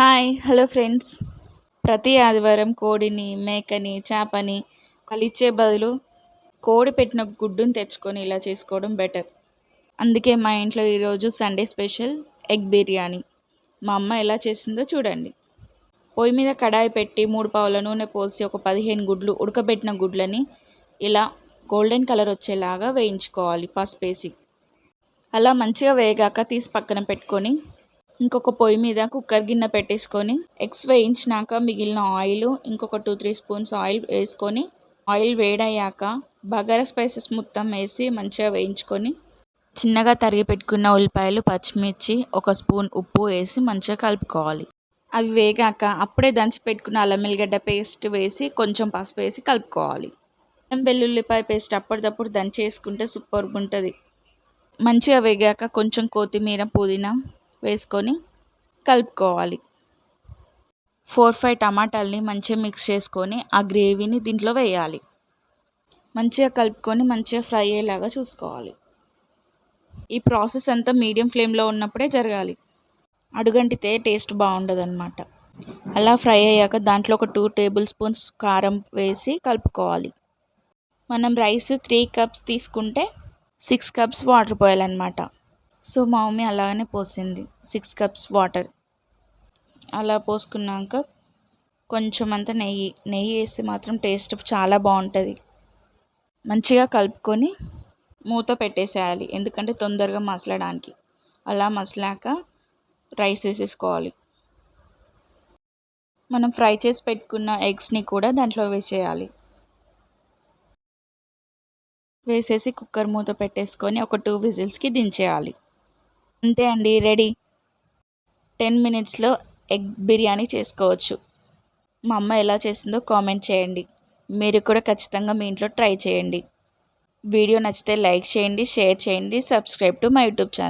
Hi hello friends ప్రతి ఆదివారం కోడిని మేకని చేపని కలిచ్చే బదులు కోడి పెట్టిన గుడ్డుని తెచ్చుకొని ఇలా చేసుకోవడం బెటర్ అందుకే మా ఇంట్లో ఈరోజు సండే స్పెషల్ ఎగ్ బిర్యానీ. మా అమ్మ ఎలా చేసిందో చూడండి. పొయ్యి మీద కడాయి పెట్టి మూడు పావుల నూనె పోసి ఒక పదిహేను గుడ్లు ఉడకబెట్టిన గుడ్లని ఇలా గోల్డెన్ కలర్ వచ్చేలాగా వేయించుకోవాలి పసుపేసి. అలా మంచిగా వేగాక తీసి పక్కన పెట్టుకొని ఇంకొక పొయ్యి మీద కుక్కర్ గిన్నె పెట్టేసుకొని ఎగ్స్ వేయించినాక మిగిలిన ఆయిల్ ఇంకొక టూ త్రీ స్పూన్స్ ఆయిల్ వేసుకొని ఆయిల్ వేడయ్యాక బగారా స్పైసెస్ మొత్తం వేసి మంచిగా వేయించుకొని చిన్నగా తరిగి పెట్టుకున్న ఉల్లిపాయలు పచ్చిమిర్చి ఒక స్పూన్ ఉప్పు వేసి మంచిగా కలుపుకోవాలి. అవి వేగాక అప్పుడే దంచి పెట్టుకున్న అల్లం వెల్లిగడ్డ పేస్ట్ వేసి కొంచెం పసుపు వేసి కలుపుకోవాలి. వెల్లుల్లిపాయ పేస్ట్ అప్పటిదప్పుడు దంచి వేసుకుంటే సూపర్గా ఉంటుంది మంచిగా వేగాక కొంచెం కొత్తిమీర పుదీనా వేసుకొని కలుపుకోవాలి. ఫోర్ ఫైవ్ టమాటాలని మంచిగా మిక్స్ చేసుకొని ఆ గ్రేవీని దీంట్లో వేయాలి. మంచిగా కలుపుకొని మంచిగా ఫ్రై అయ్యేలాగా చూసుకోవాలి. ఈ ప్రాసెస్ అంతా మీడియం ఫ్లేమ్లో ఉన్నప్పుడే జరగాలి. అడుగంటితే టేస్ట్ బాగుండదు అనమాట అలా ఫ్రై అయ్యాక దాంట్లో ఒక టూ టేబుల్ స్పూన్స్ కారం వేసి కలుపుకోవాలి. మనం రైస్ త్రీ కప్స్ తీసుకుంటే సిక్స్ కప్స్ వాటర్ పోయాలన్నమాట. సో మా మమ్మీ అలాగనే పోసింది. Six cups water. అలా పోసుకున్నాక కొంచెం అంత నెయ్యి నెయ్యి వేస్తే మాత్రం టేస్ట్ చాలా బాగుంటుంది. మంచిగా కలుపుకొని మూత పెట్టేసేయాలి. ఎందుకంటే తొందరగా మసలడానికి. అలా మసలాక రైస్ వేసేసుకోవాలి. మనం ఫ్రై చేసి పెట్టుకున్న ఎగ్స్ని కూడా దాంట్లో వేసేయాలి. వేసేసి కుక్కర్ మూత పెట్టేసుకొని ఒక టూ విజిల్స్కి దించేయాలి. అంతే అండి రెడీ. టెన్ మినిట్స్లో ఎగ్ బిర్యానీ చేసుకోవచ్చు. మా అమ్మ ఎలా చేసిందో కామెంట్ చేయండి. మీరు కూడా ఖచ్చితంగా మీ ఇంట్లో ట్రై చేయండి. వీడియో నచ్చితే లైక్ చేయండి షేర్ చేయండి subscribe to my YouTube channel.